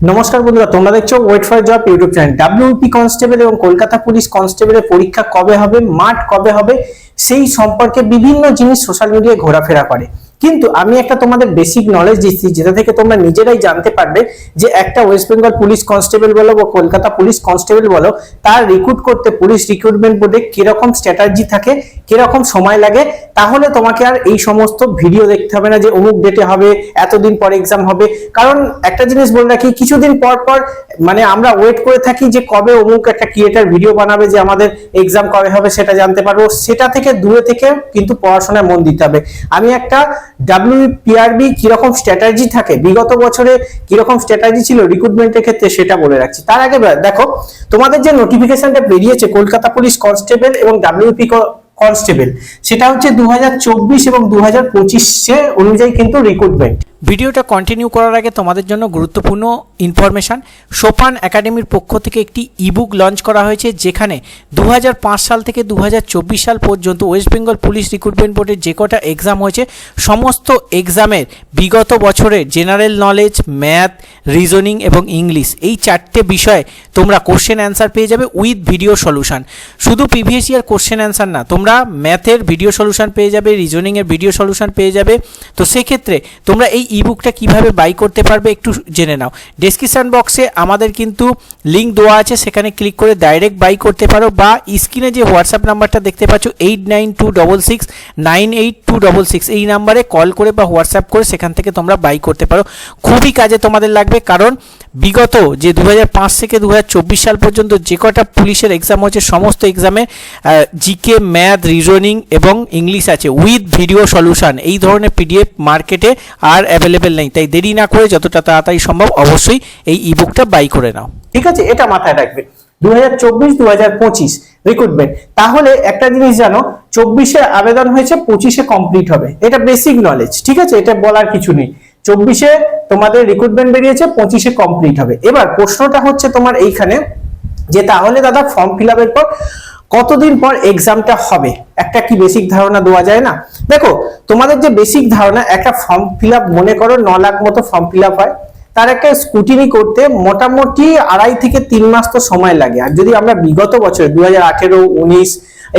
নমস্কার বন্ধুরা, তোমরা দেখছ wait for job YouTube channel WP constable এবং কলকাতা পুলিশ কনস্টেবলের পরীক্ষা কবে হবে, মাঠ কবে হবে, সেই সম্পর্কে বিভিন্ন জিনিস সোশ্যাল মিডিয়ায় ঘোরাফেরা করে। কিন্তু আমি একটা তোমাদের বেসিক নলেজ দিচ্ছি, যেটা থেকে তোমরা নিজেরাই জানতে পারবে যে একটা ওয়েস্ট বেঙ্গল পুলিশ কনস্টেবল বলো বা কলকাতা পুলিশ কনস্টেবল বলো, তার রিক্রুট করতে পুলিশ রিক্রুটমেন্ট বোর্ডে কীরকম স্ট্র্যাটাজি থাকে কীরকম সময় লাগে, তাহলে তোমাকে আর এই সমস্ত ভিডিও দেখতে হবে না যে অমুক ডেটে হবে, এতদিন পর এক্সাম হবে। কারণ একটা জিনিস বলে রাখি, কিছুদিন পর পর মানে আমরা ওয়েট করে থাকি যে কবে অমুক একটা ক্রিয়েটার ভিডিও বানাবে যে আমাদের এক্সাম কবে হবে সেটা জানতে পারব। সেটা থেকে দূরে থেকে কিন্তু পড়াশোনায় মন দিতে হবে। আমি একটা ডাব্লিউপিআরবি কীরকম স্ট্র্যাটাজি থাকে, বিগত বছরে কীরকম স্ট্র্যাটাজি ছিল রিক্রুটমেন্টের ক্ষেত্রে সেটা বলে রাখছি। তার আগে দেখো, তোমাদের যে নোটিফিকেশনটা বেরিয়েছে, কলকাতা পুলিশ কনস্টেবল এবং ডাব্লিউপি কনস্টেবল। সেটা হচ্ছে দু এবং দু হাজার অনুযায়ী কিন্তু রিক্রুটমেন্ট ভিডিওটা কন্টিনিউ করার আগে তোমাদের জন্য গুরুত্বপূর্ণ ইনফরমেশান সোপান একাডেমির পক্ষ থেকে একটি ইবুক লঞ্চ করা হয়েছে, যেখানে দু হাজার পাঁচ সাল থেকে দু হাজার চব্বিশ সাল পর্যন্ত ওয়েস্ট বেঙ্গল পুলিশ রিক্রুটমেন্ট বোর্ডের যে কটা এক্সাম হয়েছে, সমস্ত এক্সামের বিগত বছরের জেনারেল নলেজ ম্যাথ রিজনিং এবং ইংলিশ এই চারটে বিষয়ে তোমরা কোশ্চেন অ্যান্সার পেয়ে যাবে উইথ ভিডিও সলিউশন শুধু প্রিভিয়াস ইয়ার কোশ্চেন অ্যান্সার না, তোমরা ম্যাথের ভিডিও সলিউশন পেয়ে যাবে রিজনিংয়ের ভিডিও সলিউশন পেয়ে যাবে। তো সেক্ষেত্রে তোমরা এই ইবুকটা কীভাবে বাই করতে পারবে একটু জেনে নাও। ডেসক্রিপশান বক্সে আমাদের কিন্তু লিঙ্ক দেওয়া আছে, সেখানে ক্লিক করে ডাইরেক্ট বাই করতে পারো বা স্ক্রিনে যে হোয়াটসঅ্যাপ নাম্বারটা দেখতে পাচ্ছ eight nine two double six nine eight two double six এই নাম্বারে কল করে বা হোয়াটসঅ্যাপ করে সেখান থেকে তোমরা বাই করতে পারো। খুবই কাজে তোমাদের লাগবে, কারণ বিগত যে দু হাজার পাঁচ থেকে দুহাজার চব্বিশ সাল পর্যন্ত যে কটা পুলিশের এক্সাম হচ্ছে সমস্ত এক্সামে জিকে ম্যাথ রিজনিং এবং ইংলিশ আছে উইথ ভিডিও সলিউশন এই ধরনের পিডিএফ মার্কেটে আর অ্যাভেলেবেল নেই। তাই দেরি না করে যতটা তাড়াতাড়ি সম্ভব অবশ্যই এই ইবুকটা বাই করে নাও। ঠিক আছে, এটা মাথায় রাখবে। দু হাজার চব্বিশ দু হাজার পঁচিশ রিক্রুটমেন্ট তাহলে একটা জিনিস জানো, চব্বিশে আবেদন হয়েছে, পঁচিশে কমপ্লিট হবে। এটা বেসিক নলেজ ঠিক আছে? এটা বলার কিছু নেই। চব্বিশে তোমাদের রিক্রুটমেন্ট বেরিয়েছে, পঁচিশে কমপ্লিট হবে। এবার প্রশ্নটা হচ্ছে তোমার এইখানে যে তাহলে দাদা ফর্ম ফিল আপের পর কতদিন পর এক্সামটা হবে? একটা কি বেসিক ধারণা দেওয়া যায় না? দেখো, তোমাদের যে বেসিক ধারণা, একটা ফর্ম ফিল আপ মনে করো ন লাখ মতো ফর্ম ফিল আপ হয়। তার একটা স্কুটিনি করতে মোটামুটি আড়াই থেকে তিন মাস তো সময় লাগে। আর যদি আমরা বিগত বছর দু হাজার আঠেরো, উনিশ,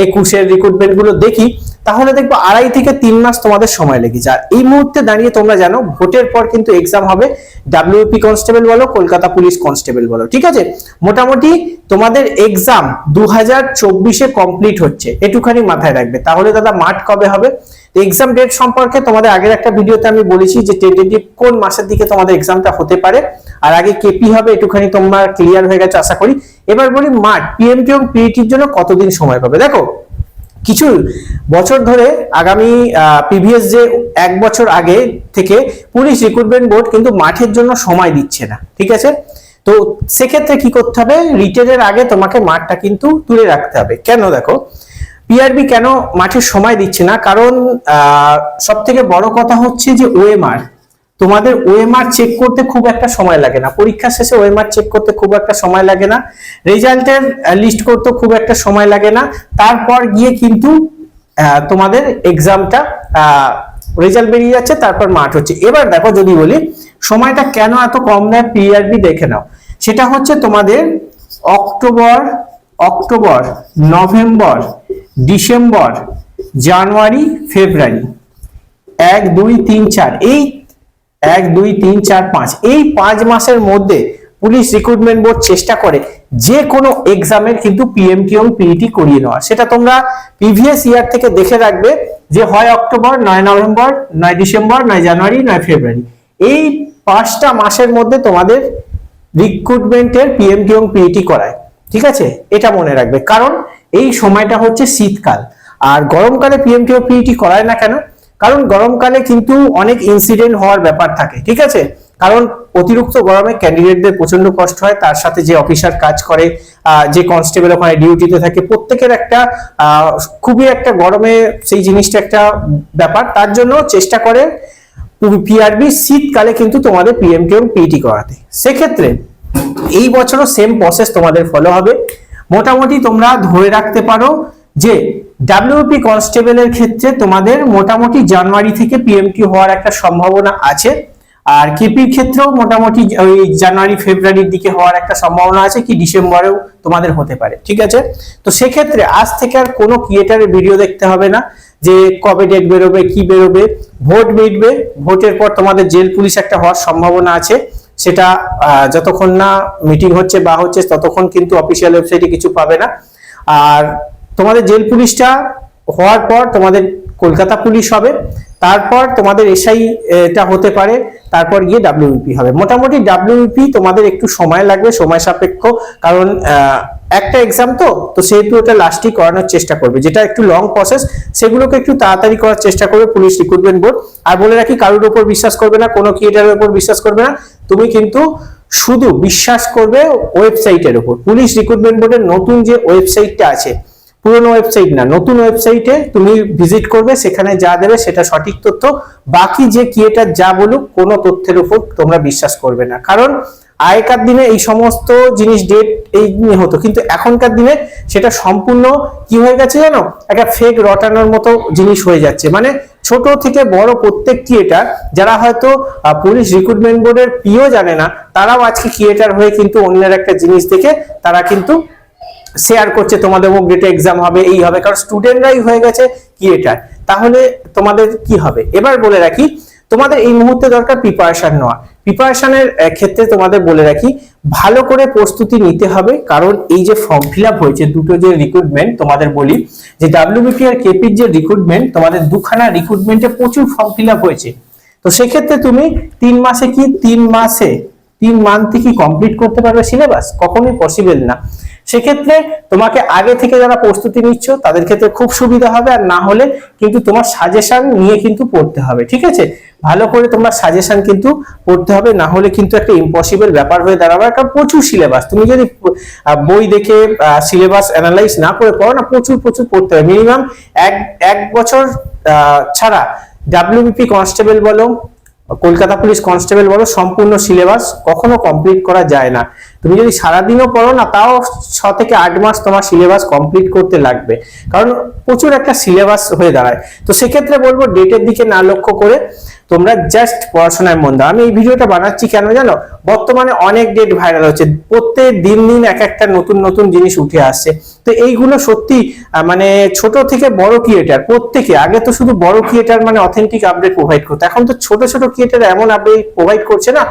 একুশের রিক্রুটমেন্টগুলো দেখি তাহলে দেখব আড়াই থেকে তিন মাস তোমাদের সময় লেগে যায়। এই মুহূর্তে দাঁড়িয়ে তোমরা জানো, ভোটের পর কিন্তু এক্সাম হবে ডাব্লিউপি কনস্টেবল বলো, কলকাতা পুলিশ কনস্টেবল বলো, ঠিক আছে? মোটামুটি তোমাদের এক্সাম দু হাজার চব্বিশে কমপ্লিট হচ্ছে, এটুখানি মাথায় রাখবে। তাহলে দাদা, মাঠ কবে হবে? এক্সাম ডেট সম্পর্কে তোমাদের আগের একটা ভিডিওতে আমি বলেছি যে টেন্টেটিভ কোন মাসের দিকে তোমাদের এক্সামটা হতে পারে, আর আগে কেপি হবে একটুখানি তোমরা ক্লিয়ার হয়ে গেছে, আশা করি। এবার বলি মাঠ পিএমটি এবং পিইটির জন্য কতদিন সময় পাবে? দেখো কিছু বছর ধরে আগামী পিভিএস যে এক বছর আগে থেকে পুলিশ রিক্রুটমেন্ট বোর্ড কিন্তু মাঠের জন্য সময় দিচ্ছে না, ঠিক আছে? তো সেক্ষেত্রে কি করতে হবে? রিটেনের আগে তোমাকে মাঠটা কিন্তু তুলে রাখতে হবে। কেন দেখো? পিআরবি কেন মাঠের সময় দিচ্ছে না? কারণ সব থেকে বড় কথা হচ্ছে যে ওএমআর তোমাদের ওএমআর চেক করতে খুব একটা সময় লাগে না। পরীক্ষা শেষে ওএমআর চেক করতে খুব একটা সময় লাগে না। রেজাল্টের লিস্ট করতে খুব একটা সময় লাগে না। তারপর গিয়ে কিন্তু তোমাদের এক্সামটা রেজাল্ট বেরিয়ে যাচ্ছে, তারপর মাঠ হচ্ছে। এবার দেখো যদি বলি, সময়টা কেন এত কম দেয় পিআরবি দেখে নাও। সেটা হচ্ছে তোমাদের October October, November, December, January, February. এক, দুই, তিন, চার। এই এক, দুই, তিন, চার, পাঁচ। এই পাঁচ মাসের মধ্যে পুলিশ রিক্রুটমেন্ট বোর্ড চেষ্টা করে যে কোনো এক্সামের কিন্তু পিএমটি এবং পিইটি করিয়ে নেওয়া সেটা তোমরা প্রিভিয়াস ইয়ার থেকে দেখে রাখবে যে হয় অক্টোবর, নয় নভেম্বর, নয় ডিসেম্বর, নয় জানুয়ারি, নয় ফেব্রুয়ারি। এই পাঁচটা মাসের মধ্যে তোমাদের রিক্রুটমেন্টের পিএমটি এবং পিইটি করায়। ঠিক আছে? এটা মনে রাখবে। কারণ এই সময়টা হচ্ছে শীতকাল। আর গরমকালে পিএমটি ও পিইটি করায় না কেন? কারণ গরমকালে কিন্তু অনেক ইনসিডেন্ট হওয়ার ব্যাপার থাকে, ঠিক আছে? কারণ অতিরিক্ত গরমে ক্যান্ডিডেটদের প্রচণ্ড কষ্ট হয়, তার সাথে যে অফিসার কাজ করে যে কনস্টেবল ওখানে ডিউটিতে থাকে, প্রত্যেকের একটা খুবই একটা গরমে সেই জিনিসটা একটা ব্যাপার। তার জন্য চেষ্টা করে পিআরবি শীতকালে কিন্তু তোমাদের পিএমটি এবং পিইটি করাতে। সেক্ষেত্রে এই বছরও সেম প্রসেস তোমাদের ফলো হবে। মোটামুটি তোমরা ধরে রাখতে পারো যে ডাব্লিউপি কনস্টেবলের ক্ষেত্রে তোমাদের মোটামুটি জানুয়ারি থেকে পিএমটি হওয়ার একটা সম্ভাবনা আছে। আর কেপির ক্ষেত্রেও মোটামুটি ওই জানুয়ারি ফেব্রুয়ারির দিকে হওয়ার একটা সম্ভাবনা আছে কি ডিসেম্বরেও তোমাদের হতে পারে, ঠিক আছে? তো সেক্ষেত্রে আজ থেকে আর কোনো ক্রিয়েটারের ভিডিও দেখতে হবে না যে কবে ডেট বেরোবে, কি বেরোবে ভোট মিটবে ভোটের পর তোমাদের জেল পুলিশ একটা হওয়ার সম্ভাবনা আছে। সেটা যতক্ষণ না মিটিং হচ্ছে বা হচ্ছে ততক্ষণ কিন্তু অফিসিয়াল ওয়েবসাইটে কিছু পাবে না। আর তোমাদের জেল পুলিশটা হওয়ার পর তোমাদের কলকাতা পুলিশ হবে, তারপর তোমাদের এসআই এটা হতে পারে, তারপর গিয়ে ডাব্লিউপি হবে। মোটামুটি ডাব্লিউপি তোমাদের একটু সময় লাগবে, সময় সাপেক্ষ, কারণ একটা এক্সাম তো তো সেহেতু ওটা লাস্টই করানোর চেষ্টা করবে, যেটা একটু লং প্রসেস সেগুলোকে একটু তাড়াতাড়ি করার চেষ্টা করবে পুলিশ রিক্রুটমেন্ট বোর্ড আর বলে রাখি, কারোর উপর বিশ্বাস করবে না, কোনো ক্রিয়েটারের উপর বিশ্বাস করবে না, তুমি কিন্তু শুধু বিশ্বাস করবে ওয়েবসাইটের উপর পুলিশ রিক্রুটমেন্ট বোর্ডের নতুন যে ওয়েবসাইটটা আছে পুরনো ওয়েবসাইট না, নতুন ওয়েবসাইটে তুমি ভিজিট করবে, সেখানে যা দেবে সেটা সঠিক তথ্য। বাকি যে ক্রিয়েটার যা বলুক, কোনো তথ্যের উপর তোমরা বিশ্বাস করবে না। কারণ আগেকার দিনে এই সমস্ত জিনিস ডেট এই নিয়ে হতো, কিন্তু এখনকার দিনে সেটা সম্পূর্ণ কি হয়ে গেছে জানো? একটা ফেক রটানোর মতো জিনিস হয়ে যাচ্ছে। মানে ছোট থেকে বড় প্রত্যেক ক্রিয়েটার যারা হয়তো পুলিশ রিক্রুটমেন্ট বোর্ডের পিও জানে না, তারাও আজকে ক্রিয়েটার হয়ে কিন্তু অন্যের একটা জিনিস দেখে তারা কিন্তু শেয়ার করছে, তোমাদের মুখ ডেটে এক্সাম হবে, এই হবে, কারণ স্টুডেন্টরাই হয়ে গেছে ক্রিয়েটার তাহলে তোমাদের কি হবে? এবার বলে রাখি, তোমাদের এই মুহূর্তে দরকার প্রিপারেশন নেওয়া। প্রিপারেশনের ক্ষেত্রে তোমাদের বলে রাখি, ভালো করে প্রস্তুতি নিতে হবে, কারণ এই যে ফর্ম ফিল হয়েছে, দুটো যে রিক্রুটমেন্ট তোমাদের বলি, যে ডাব্লিউবিপি আর কেপির যে রিক্রুটমেন্ট তোমাদের দুখানা রিক্রুটমেন্টে প্রচুর ফর্ম ফিল হয়েছে। তো সেক্ষেত্রে তুমি তিন মাসে কি, তিন মাসে, তিন মান্থে কি কমপ্লিট করতে পারবে সিলেবাস কখনোই পসিবল না। সেক্ষেত্রে তোমাকে আগে থেকে যারা প্রস্তুতি নিচ্ছ, তাদের ক্ষেত্রে খুব সুবিধা হবে আর না হলে কিন্তু তোমার সাজেশন নিয়ে কিন্তু পড়তে হবে, ঠিক আছে? ভালো করে তোমরা সাজেশন কিন্তু পড়তে হবে, না হলে কিন্তু একটা ইম্পসিবল ব্যাপার হয়ে দাঁড়াবে, কারণ প্রচুর সিলেবাস তুমি যদি বই দেখে সিলেবাস অ্যানালাইজ না করে পড়ো না, প্রচুর প্রচুর পড়তে হবে। মিনিমাম এক এক বছর ছাড়া ডাব্লিউবিপি কনস্টেবল বলো কলকাতা পুলিশ কনস্টেবল বলো, সম্পূর্ণ সিলেবাস কখনো কমপ্লিট করা যায় না। তুমি যদি সারাদিনও পড়ো না, তাও ছ থেকে আট মাস তোমার সিলেবাস কমপ্লিট করতে লাগবে। কারণ প্রচুর একটা সিলেবাস হয়ে দাঁড়ায়। তো সেক্ষেত্রে বলব ডেটের দিকে না লক্ষ্য করে তোমরা জাস্ট পড়াশোনায় মন দাও। আমি এই ভিডিওটা বানাচ্ছি কেন জানো? বর্তমানে অনেক ডেট ভাইরাল হচ্ছে। প্রত্যেক দিন দিন এক একটা নতুন নতুন জিনিস উঠে আসছে। তো এইগুলো সত্যি মানে ছোট থেকে বড় ক্রিয়েটার প্রত্যেকে। আগে তো শুধু বড় ক্রিয়েটার মানে অথেন্টিক আপডেট প্রোভাইড করতো। এখন তো ছোট ছোট ক্রিয়েটার এমন আপডেট প্রোভাইড করছে না,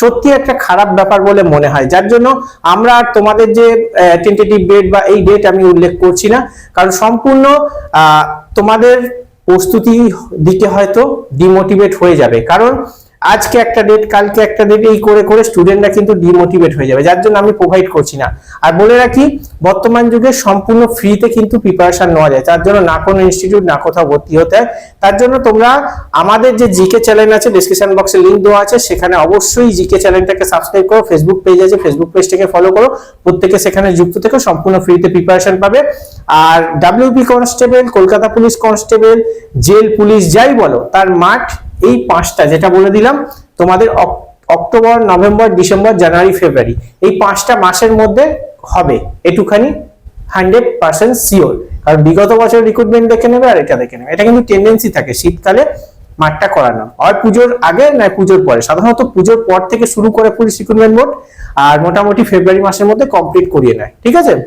সত্যি একটা খারাপ ব্যাপার বলে মনে হয়। যার জন্য আমরা আর তোমাদের যে টেন্টেটিভ ডেট বা এই ডেট আমি উল্লেখ করছি না। কারণ সম্পূর্ণ তোমাদের প্রস্তুতি দিকে হয়তো ডিমোটিভেট হয়ে যাবে। কারণ আজকে একটা ডেট কালকে একটা ডেট এই করে করে স্টুডেন্টরা কিন্তু ডিমোটিভেট হয়ে যাবে, যার জন্য আমি প্রোভাইড করছি না। আর বলে রাখি, বর্তমান যুগে সম্পূর্ণ ফ্রিতে কিন্তু প্রিপারেশন নেওয়া যায় তার জন্য না কোনো ইনস্টিটিউট না কোথাও ভর্তি হতে হয়। তার জন্য তোমরা আমাদের যে জিকে চ্যানেল আছে ডিসক্রিপশন বক্সে লিংক দেওয়া আছে, সেখানে অবশ্যই জিকে চ্যানেলটাকে সাবস্ক্রাইব করো ফেসবুক পেজ আছে ফেসবুক পেজটাকে ফলো করো, প্রত্যেকে সেখানে যুক্ত থেকে সম্পূর্ণ ফ্রিতে প্রিপারেশন পাবে। আর WP constable Kolkata police constable jail police যাই বলো, তার মাঠ এই পাঁচটা, যেটা বলে দিলাম, তোমাদের অক- October, November, December, January, February, এই পাঁচটা মাসের মধ্যে হবে, এটুখানি হান্ড্রেড পার্সেন্ট শিওর। কারণ বিগত বছর রিক্রুটমেন্ট দেখে নেবে আর এটা দেখে নেবে। এটা কিন্তু টেন্ডেন্সি থাকে, শীতকালে মাঠটা করানো। হয় পুজোর আগে না পুজোর পরে। সাধারণত পুজোর পর থেকে শুরু করে পুলিশ রিক্রুটমেন্ট বোর্ড আর মোটামুটি ফেব্রুয়ারি মাসের মধ্যে কমপ্লিট করিয়ে নেয়। ঠিক আছে?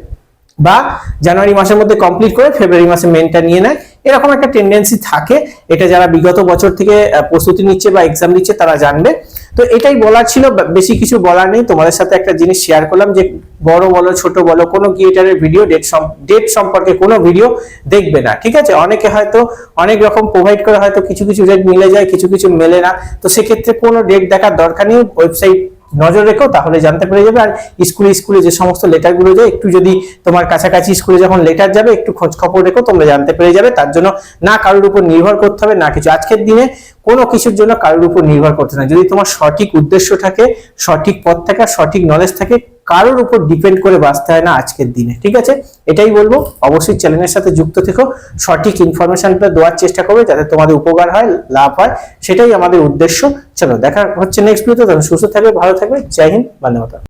বা জানুয়ারি মাসের মধ্যে কমপ্লিট করে ফেব্রুয়ারি মাসে মেনটা নিয়ে নেয়। এরকম একটা টেন্ডেন্সি থাকে। এটা যারা বিগত বছর থেকে প্রস্তুতি নিচ্ছে বা এক্সাম দিচ্ছে, তারা জানবে। তো এটাই বলার ছিল। বেশি কিছু বলার নেই। তোমাদের সাথে একটা জিনিস শেয়ার করলাম যে, বড় বলো, ছোট বলো, কোনো ক্রিয়েটারের ভিডিও ডেট ডেট সম্পর্কে কোনো ভিডিও দেখবে না, ঠিক আছে? অনেকে হয়তো অনেক রকম প্রোভাইড করে, হয়তো কিছু কিছু ডেট মিলে যায়, কিছু কিছু মেলে না। তো সেক্ষেত্রে কোনো ডেট দেখার দরকার নেই। ওয়েবসাইট নজর রেখো, তাহলে জানতে পেরে যাবে। আর স্কুলে স্কুলে যে সমস্ত লেটারগুলো যায় একটু যদি তোমার কাছাকাছি স্কুলে যখন লেটার যাবে, একটু খোঁজ খবর রেখো, তোমরা জানতে পেরে যাবে। তার জন্য না কারোর উপর নির্ভর করতে হবে, না কিছু। আজকের দিনে কোনো কিছুর জন্য কারোর উপর নির্ভর করতে না। যদি তোমার সঠিক উদ্দেশ্য থাকে, সঠিক পথ থাকে, সঠিক নলেজ থাকে কারোর উপর ডিপেন্ড করে বাঁচতে হয় না আজকের দিনে, ঠিক আছে? এটাই বলব। অবশ্যই চ্যানেলের সাথে যুক্ত থেকো। সঠিক ইনফরমেশনটা দেওয়ার চেষ্টা করবে যাতে তোমাদের উপকার হয়, লাভ হয়। সেটাই আমাদের উদ্দেশ্য। চলো, দেখা হচ্ছে নেক্সট ভিডিওতে সুস্থ থাকবে, ভালো থাকবে। জয় হিন্দ মাতরম।